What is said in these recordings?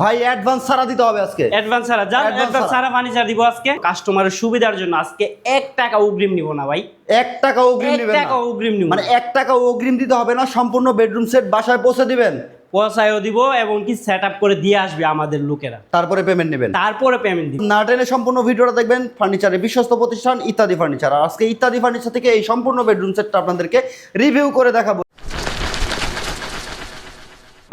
ভাই অ্যাডভান্স ছাড়া দিতে হবে আজকে। অ্যাডভান্স ছাড়া যান অ্যাডভান্স ছাড়া। ফার্নিচার দিব আজকে। কাস্টমারের সুবিধার জন্য আজকে এক টাকা অগ্রিম নিব না ভাই। এক টাকা অগ্রিম নেবেন টাকা না। অগ্রিম নিব। মানে এক টাকা অগ্রিম দিতে হবে না সম্পূর্ণ বেডরুম সেট বাসায় পৌঁছে দিবেন। পয়সায়ও দিব এবং কি সেট আপ করে দিয়ে আসবে আমাদের লোকেরা। তারপরে পেমেন্ট নেবেন। তারপরে পেমেন্ট দিব। না টেনে সম্পূর্ণ ভিডিওটা দেখবেন ফার্নিচারের বিশ্বস্ত প্রতিষ্ঠান ইত্যাদি ফার্নিচার আর আজকে ইত্যাদি ফার্নিচার থেকে এই সম্পূর্ণ বেডরুম সেটটা আপনাদেরকে রিভিউ করে দেখাবো।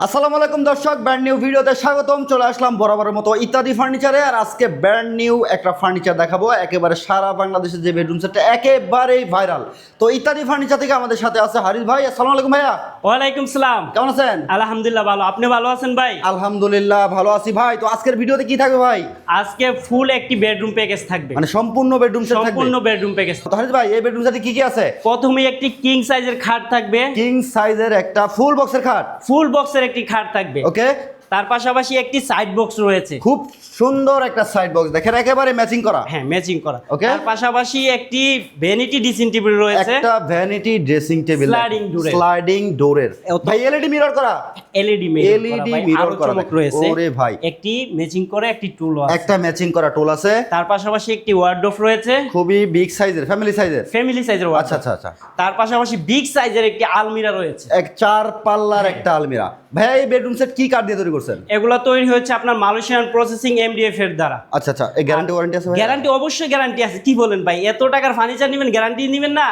আসসালামু আলাইকুম দর্শক ব্র্যান্ড নিউ ভিডিওতে স্বাগতম। চলে আসলাম বরাবরের মতো ইত্যাদি ফার্নিচারে আর আজকে ব্র্যান্ড নিউ একটা ফার্নিচার দেখাবো। একেবারে সারা বাংলাদেশের যে বেডরুম সেটটা একেবারেই ভাইরাল তো ইত্যাদি ফার্নিচার থেকে আমাদের সাথে আছে হারিস ভাই। আসসালামু আলাইকুম ভাইয়া। ওয়ালাইকুম সালাম। কেমন আছেন? আলহামদুলিল্লাহ ভালো। আপনি ভালো আছেন ভাই? আলহামদুলিল্লাহ ভালো আছি ভাই। তো আজকের ভিডিওতে কি থাকবে ভাই? আজকে ফুল একটি বেডরুম প্যাকেজ থাকবে। মানে সম্পূর্ণ বেডরুম সেট থাকবে? সম্পূর্ণ বেডরুম প্যাকেজ তো হারিস ভাই এই বেডরুম সেটে কি কি আছে? প্রথমে একটি কিং সাইজের খাট থাকবে। কিং সাইজের একটা ফুল বক্সের খাট। ফুল বক্সের একটি খাট থাকবে। ওকে তার পাশাপাশি একটি সাইড বক্স রয়েছে। খুব সুন্দর একটা সাইড বক্স দেখেন একেবারে ম্যাচিং করা। হ্যাঁ ম্যাচিং করা। ওকে তার পাশাপাশি একটি ভ্যানিটি ডিসিন টেবিল রয়েছে। একটা ভ্যানিটি ড্রেসিং টেবিল door এর। স্লাইডিং ডোরের ভাই এলইডি মিরর করা। এলইডি LED mirror করা চমক রয়েছে। ওরে ভাই। একটি ম্যাচিং করে একটি টুল আছে। একটা ম্যাচিং করা টুল আছে। তার পাশাপাশি একটি ওয়ার্ডরোব রয়েছে। খুবই বিগ সাইজের ফ্যামিলি সাইজের ফ্যামিলি সাইজের আচ্ছা আচ্ছা আচ্ছা। তার পাশাপাশি বিগ সাইজের একটি আলমিরা রয়েছে। এক চার পাল্লার একটা আলমিরা। ভাই এই বেডরুম সেট কি কাঠ দিয়ে তৈরি করছেন? এগুলো তৈরি হচ্ছে আপনার মালয়েশিয়ান প্রসেসিং এমডিএফ এর দ্বারা। আচ্ছা আচ্ছা এই গ্যারান্টি ওয়ারেন্টি আছে গ্যারান্টি অবশ্যই গ্যারান্টি আছে। কি বলেন ভাই এত টাকার ফার্নিচার নেবেন গ্যারান্টি নেবেন না?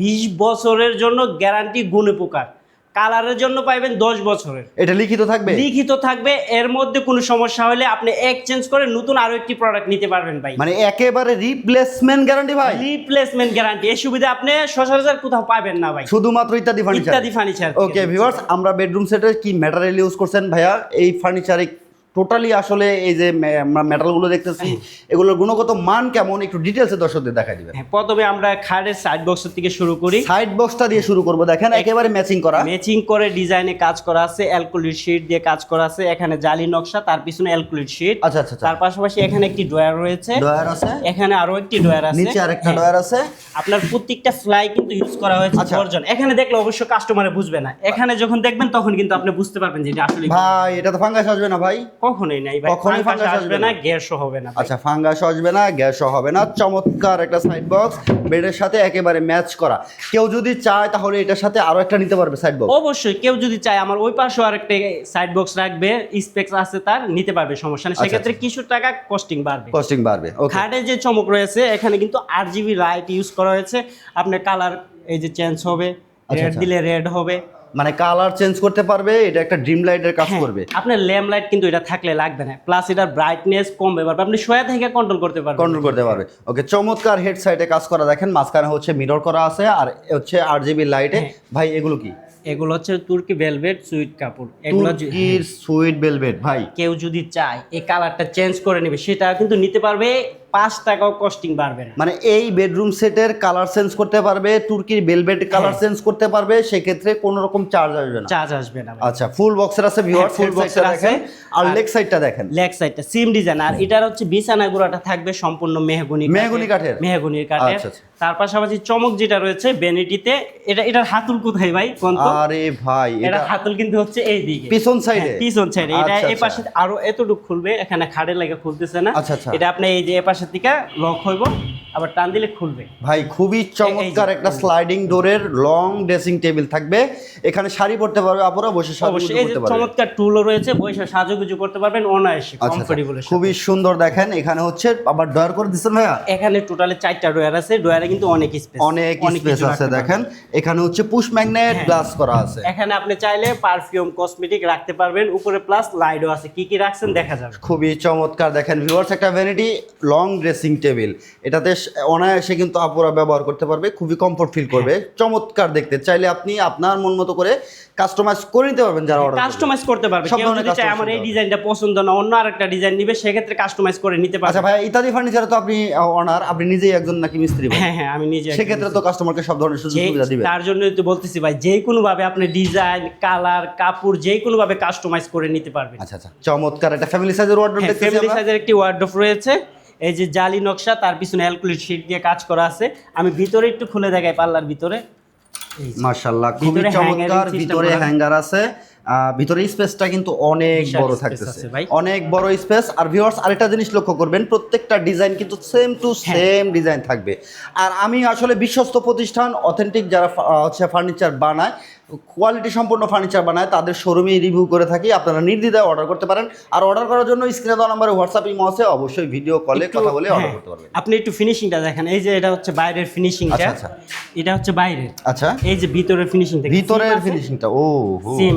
বিশ বছরের জন্য গ্যারান্টি গুণে পোকার কালারের জন্য পাইবেন দশ বছরের। এটা লিখিত থাকবে? লিখিত থাকবে এর মধ্যে কোনো সমস্যা হলে আপনি এক্সচেঞ্জ করে নতুন আরও একটি প্রোডাক্ট নিতে পারবেন ভাই। মানে একেবারে রিপ্লেসমেন্ট গ্যারান্টি ভাই। রিপ্লেসমেন্ট গ্যারান্টি এই সুবিধা আপনি সচরাচর কোথাও পাবেন না ভাই। শুধুমাত্র ইত্যাদি ফার্নিচার ইত্যাদি ফার্নিচার ওকে ভিউয়ার্স আমরা বেডরুম সেটে কি ম্যাটেরিয়াল ইউজ করছেন ভাইয়া? এই ফার্নিচারে টোটালি আসলে এই যে মেটালগুলো দেখতেছি এগুলোর গুণগত মান কেমন? একটু ডিটেলসে দর্শকদের দেখা দিবেন। হ্যাঁ, প্রথমে আমরা খাটের সাইড বক্সের থেকে শুরু করি। সাইড বক্সটা দিয়ে শুরু করব দেখেন একেবারে ম্যাচিং করা। ম্যাচিং করে ডিজাইনে কাজ করা আছে অ্যালকুলিট শিট দিয়ে কাজ করা আছে এখানে জালি নকশা তার পিছনে অ্যালকুলিট শিট আচ্ছা আচ্ছা আচ্ছা। তার পাশাপাশি এখানে একটি ড্রয়ার রয়েছে। ডয়ার আছে। এখানে আরও একটি ড্রয়ার আছে। নিচে আরেকটা হ্যাঁ, ডয়ার আছে। আপনার প্রত্যেকটা ফ্লাই কিন্তু ইউজ করা হয়েছে আচ্ছা। গর্জন এখানে দেখলে অবশ্য কাস্টমারে বুঝবে না। এখানে যখন দেখবেন তখন কিন্তু আপনি বুঝতে পারবেন যে এটা আসলে ভাই এটা তো ফাঙ্গাস আসবে না ভাই। কখনোই নাই ভাই। কখনোই ফাঙ্গাস আসবে না। গ্যাসও হবে না আচ্ছা ফাঙ্গাস আসবে না গ্যাসও হবে না। চমৎকার একটা সাইড বক্স বেডের সাথে একেবারে ম্যাচ করা। কেউ যদি চায় তাহলে এটার সাথে আরও একটা নিতে পারবে সাইড বক্স অবশ্যই কেউ যদি চায় আমার ওই পাশেও আরেকটা সাইড বক্স রাখবে স্পেক্স আছে তার নিতে পারবে সমস্যা নেই। আচ্ছা, সেক্ষেত্রে কিছু টাকা কস্টিং বাড়বে। কস্টিং বাড়বে খাটের যে চমক রয়েছে এখানে কিন্তু আট জিবি লাইট ইউজ করা হয়েছে। আপনার কালার এই যে চেঞ্জ হবে রেড আচ্ছা। দিলে রেড হবে। মানে কালার চেঞ্জ করতে পারবে এটা একটা ড্রিম লাইটের কাজ হ্যাঁ, করবে। আপনার ল্যাম্প লাইট কিন্তু এটা থাকলে লাগবে না। প্লাস এটার ব্রাইটনেস কমবে পারবে আপনি শোয়া থেকে কন্ট্রোল করতে পারবেন। কন্ট্রোল করতে পারবে। ওকে চমৎকার হেড সাইডে কাজ করা দেখেন মাঝখানে হচ্ছে মিরর করা আছে আর হচ্ছে আর জিবি লাইটে। ভাই এগুলো কি? এগুলো হচ্ছে তুর্কি ভেলভেট সুইট কাপড়। এগুলো তুর্কির সুইট ভেলভেট ভাই। কেউ যদি চায় এই কালারটা চেঞ্জ করে নেবে সেটা কিন্তু নিতে পারবে পাঁচ টাকাও কস্টিং বাড়বে না। মানে এই বেডরুম সেটের কালার চেঞ্জ করতে পারবে তুর্কির ভেলভেট কালার। চেঞ্জ করতে পারবে সেক্ষেত্রে কোনো রকম চার্জ আসবে না। চার্জ আসবে না আচ্ছা ফুল বক্সের আছে ভিউয়ার ফুল বক্সের আছে। আর লেগ সাইডটা দেখেন। লেগ সাইডটা সিম ডিজাইন আর এটার হচ্ছে বিছানা গুঁড়াটা থাকবে সম্পূর্ণ মেহগুনি মেহগনি কাঠের? মেহগুনির কাঠের। আচ্ছা, আচ্ছা। তার পাশাপাশি চমক যেটা রয়েছে বেনিটিতে এটা এটার হাতুল কোথায় ভাই কোন আরে ভাই এটা হাতুল কিন্তু হচ্ছে এই দিকে। পিছন সাইডে হ্যাঁ, পিছন সাইডে এটা আচ্ছা, এই। পাশে আরও এতটুকু খুলবে এখানে খাড়ে লাগে খুলতেছে না। এটা আপনি এই যে এ পাশের থেকে লক হইব। আবার টান দিলে খুলবে। ভাই খুবই চমৎকার একটা স্লাইডিং ডোরের লং ড্রেসিং টেবিল থাকবে। এখানে শাড়ি পরতে পারবে আপুরা বসে যে করতে পারবে। চমৎকার টুলও রয়েছে বৈশা সাজুগুজু করতে পারবেন অনায়াসে আচ্ছা, কমফোর্টেবল আচ্ছা খুবই সুন্দর দেখেন এখানে হচ্ছে আবার ডয়ার করে দিচ্ছেন ভাইয়া? এখানে টোটালে চারটা ডয়ার আছে ডয়ারে কিন্তু অনেক স্পেস অনেক স্পেস আছে দেখেন এখানে হচ্ছে পুশ ম্যাগনেট। গ্লাস করা আছে। এখানে আপনি চাইলে পারফিউম কসমেটিক রাখতে পারবেন উপরে প্লাস লাইটও আছে। কি কি রাখছেন দেখা যাবে। খুবই চমৎকার দেখেন ভিউয়ার্স একটা ভ্যানিটি লং ড্রেসিং টেবিল এটাতে স- অনায়াসে কিন্তু আপুরা ব্যবহার করতে পারবে খুবই কমফোর্ট ফিল করবে। চমৎকার দেখতে। চাইলে আপনি আপনার মন মতো করে কাস্টমাইজ করে নিতে পারবেন যারা অর্ডার কাস্টমাইজ করতে পারবে। কেউ যদি চায় আমার এই ডিজাইনটা পছন্দ না অন্য আরেকটা ডিজাইন নিবে সেক্ষেত্রে কাস্টমাইজ করে নিতে পারবে। আচ্ছা ভাই ইত্যাদি ফার্নিচারে তো আপনি অনার আপনি নিজেই একজন নাকি মিস্ত্রি ভাই? হ্যাঁ হ্যাঁ আমি নিজে সেক্ষেত্রে তো কাস্টমারকে সব ধরনের সুযোগ সুবিধা দিবেন তার জন্যই তো বলতেছি ভাই যে কোনো ভাবে আপনি ডিজাইন কালার কাপড় যে কোনো ভাবে কাস্টমাইজ করে নিতে পারবেন। আচ্ছা আচ্ছা চমৎকার। একটা ফ্যামিলি সাইজের অর্ডার দেখতেছি ফ্যামিলি সাইজের একটি ওয়ার্ডরোব রয়েছে। এই যে জালি নকশা তার পিছনে অ্যালকুলিট শিট দিয়ে কাজ করা আছে আমি ভিতরে একটু খুলে দেখাই পাল্লার ভিতরে। মাশাআল্লাহ খুবই ভিতরে চমৎকার ভিতরে হ্যাঙ্গার আছে ভিতরে স্পেসটা কিন্তু অনেক বড় থাকতেছে। অনেক বড় স্পেস আর ভিউয়ার্স আরেকটা জিনিস লক্ষ্য করবেন প্রত্যেকটা ডিজাইন কিন্তু সেম টু। সেম ডিজাইন থাকবে আর আমি আসলে বিশ্বস্ত প্রতিষ্ঠান অথেন্টিক যারা হচ্ছে ফার্নিচার বানায় কোয়ালিটি সম্পূর্ণ ফার্নিচার বানায় তাদের শোরুমে রিভিউ করে থাকি আপনারা নির্দ্বিধায় অর্ডার করতে পারেন। আর অর্ডার করার জন্য স্ক্রিনে দেওয়া নাম্বারে হোয়াটসঅ্যাপ ইমো আছে অবশ্যই ভিডিও কলে কথা বলে অর্ডার হ্যাঁ, করতে পারবেন। আপনি একটু ফিনিশিংটা দেখেন এই যে এটা হচ্ছে বাইরের ফিনিশিংটা আচ্ছা, আচ্ছা। এটা হচ্ছে বাইরের। আচ্ছা। এই যে ভিতরের ফিনিশিংটা ভিতরের ফিনিশিংটা ও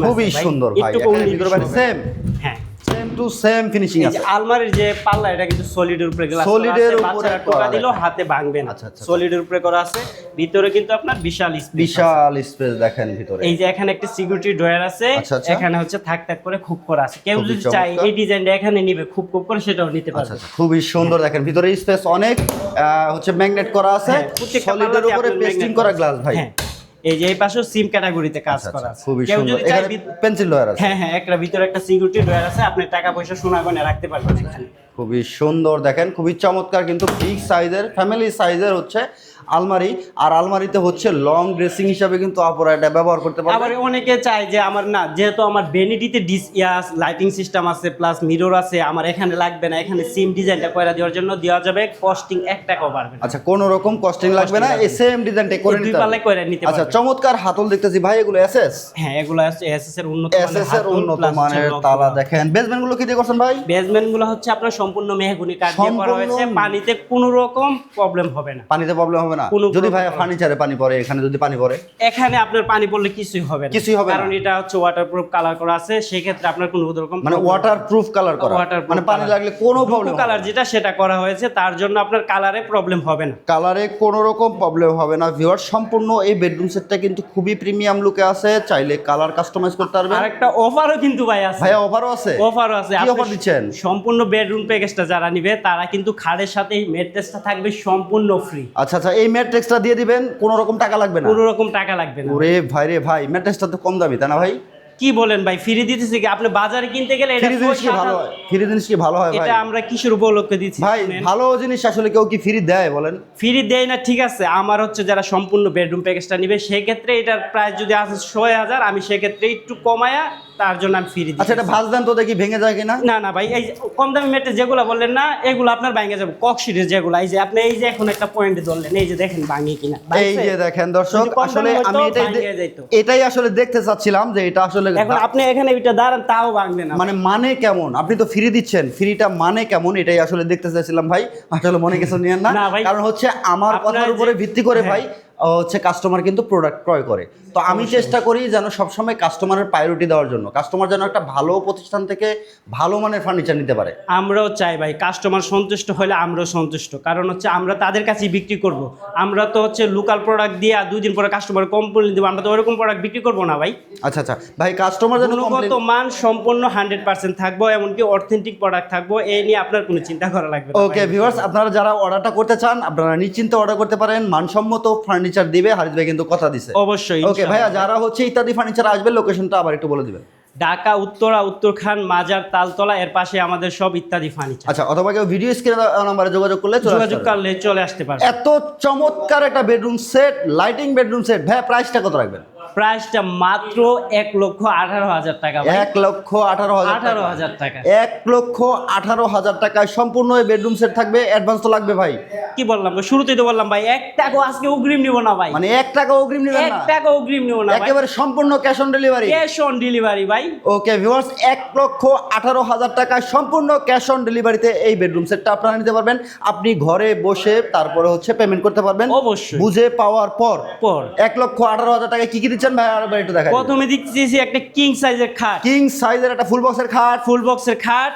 খুবই সুন্দর ভাই ভিতরে বাইরে সেম হ্যাঁ। সেম টু সেম ফিনিশিং আছে। আলমারির যে পাল্লা এটা কিন্তু সলিডের উপরে গ্লাস এর উপরে টোকা দেখেন। হাতে ভাঙবে না। আচ্ছা, আচ্ছা, সলিডের উপরে করা আছে। ভিতরে কিন্তু আপনার বিশাল space বিশাল স্পেস দেখেন ভিতরে। এই যে এখানে একটা সিকিউরিটি ড্রয়ার আছে। আচ্ছা, আচ্ছা। এখানে হচ্ছে থাক থাক করে খুব করা আছে। কেউ যদি চায়। এই ডিজাইনটা এখানে নিবে খুব খুব করে সেটাও নিতে আচ্ছা পারবে। আচ্ছা খুবই সুন্দর দেখেন। ভিতরে স্পেস অনেক হচ্ছে ম্যাগনেট করা আছে। হ্যাঁ, সলিডের উপরে পেস্টিং করা গ্লাস ভাই। হ্যাঁ। এই যে এই পাশেও সিম ক্যাটাগরিতে কাজ আচ্ছা, করা আচ্ছা, আছে। খুবই কেউ সুন্দর। যদি চায় পেন্সিল লয়ার আছে। হ্যাঁ হ্যাঁ একটা ভিতরে একটা সিকিউরিটি ড্রয়ার আছে আপনি টাকা পয়সা সোনা গয়না রাখতে পারবেন এখানে। খুবই সুন্দর দেখেন খুবই চমৎকার কিন্তু বিগ সাইজের ফ্যামিলি সাইজের হচ্ছে আলমারি আর আলমারিতে হচ্ছে লং ড্রেসিং হিসাবে কিন্তু আপনারা এটা ব্যবহার করতে আবার অনেকে চায় যে আমার না যেহেতু আমার বেনিটিতে ডিস ইয়াস লাইটিং সিস্টেম আছে প্লাস মিরর আছে আমার এখানে লাগবে না এখানে সিম ডিজাইনটা করে দেওয়ার জন্য দেওয়া যাবে কস্টিং এক টাকাও পারবে আচ্ছা কোনো রকম কস্টিং লাগবে না এই সেম ডিজাইনটা করে নিতে হবে। করে নিতে আচ্ছা চমৎকার হাতল দেখতেছি ভাই এগুলো এসএস হ্যাঁ এগুলো আছে এসএস এর উন্নত মানের এসএস এর উন্নত মানের তালা দেখেন। বেসমেন্টগুলো কি দিয়ে করছেন ভাই? বেসমেন্টগুলো হচ্ছে আপনার সম্পূর্ণ মেহগুনি কাঠ দিয়ে করা হয়েছে পানিতে কোনো রকম প্রবলেম হবে না। পানিতে প্রবলেম হবে না। যদি ভাই ফার্নিচারে পানি পড়ে এখানে যদি পানি পড়ে। এখানে আপনার পানি পড়লে কিছুই হবে না। কিছুই হবে না। কারণ এটা হচ্ছে ওয়াটারপ্রুফ কালার করা আছে সেই ক্ষেত্রে আপনার কোনো রকম মানে ওয়াটার প্রুফ কালার করা। মানে পানি লাগলে কোনো প্রবলেম কালার যেটা সেটা করা হয়েছে তার জন্য আপনার কালারে প্রবলেম হবে না। কালারে কোনো রকম প্রবলেম হবে না ভিউয়ার সম্পূর্ণ এই বেডরুম সেটটা কিন্তু খুবই প্রিমিয়াম লুকে আছে চাইলে কালার কাস্টমাইজ করতে পারবেন। আর একটা অফারও কিন্তু ভাই আছে। ভাইয়া অফারও আছে? অফারও আছে। কি অফার দিচ্ছেন? সম্পূর্ণ বেডরুম প্যাকেজটা যারা নিবে তারা কিন্তু খাড়ের সাথে এই মেট্রেসটা থাকবে সম্পূর্ণ ফ্রি আচ্ছা আচ্ছা এই ম্যাট্রিক্সটা দিয়ে দিবেন কোনো রকম টাকা লাগবে না। কোনো রকম টাকা লাগবে না। ওরে ভাই রে ভাই ম্যাট্রিক্সটা তো কম দামি তাই না ভাই? কি বলেন ভাই ফ্রি দিতেছি কি? আপনি বাজারে কিনতে গেলে এটা ফ্রি জিনিস কি ভালো হয়? ফ্রি জিনিস কি ভালো হয় ভাই? এটা আমরা কিশোর উপলক্ষে দিচ্ছি ভাই ভালো জিনিস আসলে কেউ কি ফ্রি দেয় বলেন? ফ্রি দেয় না ঠিক আছে। আমার হচ্ছে যারা সম্পূর্ণ বেডরুম প্যাকেজটা নিবে সেক্ষেত্রে এটার প্রাইস যদি আছে ছয় হাজার আমি সেক্ষেত্রে একটু কমায়া তার জন্য আমি ফ্রি আচ্ছা এটা ভাজ দেন তো দেখি ভেঙে যায় কিনা? না না ভাই এই কম দামি মেটে যেগুলো বললেন না এগুলো আপনার ভাঙে যাবে। ককশিটের যেগুলো এই যে আপনি এই যে এখন একটা পয়েন্ট ধরলেন এই যে দেখেন ভাঙে কিনা। এই যে দেখেন দর্শক আসলে আমি এটাই। এটাই আসলে দেখতে চাচ্ছিলাম যে এটা আসলে এখন আপনি এখানে ওইটা দাঁড়ান তাও ভাঙবে না। মানে মানে কেমন? আপনি তো ফ্রি দিচ্ছেন ফ্রিটা মানে কেমন? এটাই আসলে দেখতে চাইছিলাম ভাই। আসলে মনে কিছু নিয়েন না। কারণ হচ্ছে আমার কথার উপরে ভিত্তি করে হ্যাঁ। ভাই হচ্ছে কাস্টমার কিন্তু প্রোডাক্ট ক্রয় করে। তো আমি চেষ্টা করি যেন সবসময় কাস্টমারের প্রায়োরিটি দেওয়ার জন্য। কাস্টমার যেন একটা ভালো প্রতিষ্ঠান থেকে ভালো মানের ফার্নিচার নিতে পারে। আমরাও চাই ভাই কাস্টমার সন্তুষ্ট হলে আমরাও সন্তুষ্ট। কারণ হচ্ছে আমরা তাদের কাছেই বিক্রি করব। আমরা তো হচ্ছে লোকাল প্রোডাক্ট দিয়ে আর দুই দিন পরে কাস্টমার কমপ্লেন দেবো আমরা তো ওরকম প্রোডাক্ট বিক্রি করব না ভাই। আচ্ছা আচ্ছা। ভাই কাস্টমার যেন গুণগত মান সম্পূর্ণ হান্ড্রেড পার্সেন্ট থাকব এমনকি অথেন্টিক প্রোডাক্ট থাকব এই নিয়ে আপনার কোনো চিন্তা করা লাগবে না ওকে। ভিউয়ার্স আপনারা যারা অর্ডারটা করতে চান আপনারা নিশ্চিন্তে অর্ডার করতে পারেন। মানসম্মত ফার্নিচার দিবে হারিস ভাই কিন্তু কথা দিছে। অবশ্যই ওকে ভাইয়া যারা হচ্ছে ইত্যাদি ফার্নিচার আসবে লোকেশনটা আবার একটু বলে দিবেন। ঢাকা উত্তরা উত্তরখান মাজার তালতলা এর পাশে আমাদের সব ইত্যাদি ফার্নিচার আচ্ছা অথবা কেউ ভিডিও স্ক্রিনে নাম্বারে যোগাযোগ করলে যোগাযোগ। করলে চলে আসতে পারে এত চমৎকার একটা bedroom set lighting bedroom set ভাই প্রাইসটা কত রাখবেন? প্রাইসটা মাত্র এক লক্ষ আঠারো হাজার টাকা এক লক্ষ আঠারো হাজার আঠারো হাজার টাকা। এক লক্ষ আঠারো হাজার টাকায় সম্পূর্ণ বেডরুম সেট থাকবে অ্যাডভান্স তো লাগবে ভাই। কি বললাম শুরুতেই তো বললাম ভাই এক টাকা আজকে অগ্রিম নিব না ভাই। মানে এক টাকা অগ্রিম নেবেন এক টাকা অগ্রিম নিব না একেবারে সম্পূর্ণ cash on delivery cash on delivery ভাই। ওকে ভিউয়ার্স এক লক্ষ আঠারো হাজার টাকায় সম্পূর্ণ ক্যাশ অন ডেলিভারিতে এই বেডরুম সেটটা আপনারা নিতে পারবেন। আপনি ঘরে বসে তারপরে হচ্ছে পেমেন্ট করতে পারবেন। অবশ্যই। বুঝে পাওয়ার পর পর। এক লক্ষ আঠারো হাজার টাকায় কি কি দিচ্ছেন ভাই আরেকবার একটু দেখা প্রথমে দিচ্ছি একটা কিং সাইজের খাট। কিং সাইজের একটা ফুল বক্সের খাট। ফুল বক্সের খাট।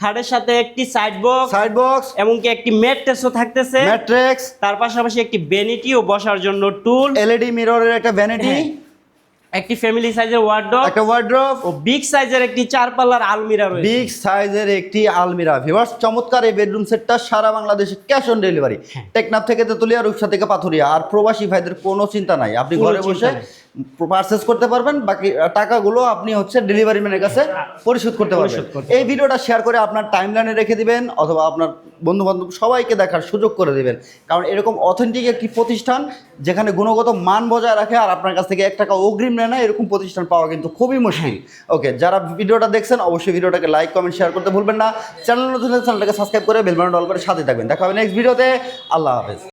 খাটের সাথে একটি সাইড বক্স সাইড বক্স এমনকি একটি ম্যাট্রেসও থাকতেছে। ম্যাট্রিক্স তার পাশাপাশি একটি বেনিটিও বসার জন্য টুল এলইডি মিররের একটা ভ্যানিটি। একটি ফ্যামিলি সাইজের ওয়ার্ডরোব একটা ওয়ার্ড্রপ ও বিগ সাইজের একটি চার পাল্লার আলমিরা রয়েছে। বিগ সাইজের একটি আলমিরা। ভিউয়ার্স চমৎকার এই বেডরুম সেটটা সারা বাংলাদেশে ক্যাশ অন ডেলিভারি। টেকনাফ থেকে তেতুলিয়া রূপসা থেকে পাথুরিয়া। আর প্রবাসী ভাইদের কোনো চিন্তা নাই। আপনি ঘরে বসে। পারচেস করতে পারবেন বাকি টাকাগুলো আপনি হচ্ছে ডেলিভারি ম্যানের কাছে পরিশোধ করতে পারবেন। এই ভিডিওটা শেয়ার করে আপনার টাইম লাইনে রেখে দিবেন অথবা আপনার বন্ধু বান্ধব সবাইকে দেখার সুযোগ করে দিবেন। কারণ এরকম অথেন্টিক একটি প্রতিষ্ঠান যেখানে গুণগত মান বজায় রাখে আর আপনার কাছ থেকে এক টাকা অগ্রিম নেয় না এরকম প্রতিষ্ঠান পাওয়া কিন্তু খুবই মুশকিল। ওকে যারা ভিডিওটা দেখছেন অবশ্যই ভিডিওটাকে লাইক কমেন্ট শেয়ার করতে ভুলবেন না। চ্যানেল নতুন চ্যানেলটাকে সাবস্ক্রাইব করে বেলবান ডল করে সাথে থাকবেন। দেখা হবে নেক্সট ভিডিওতে আল্লাহ হাফেজ।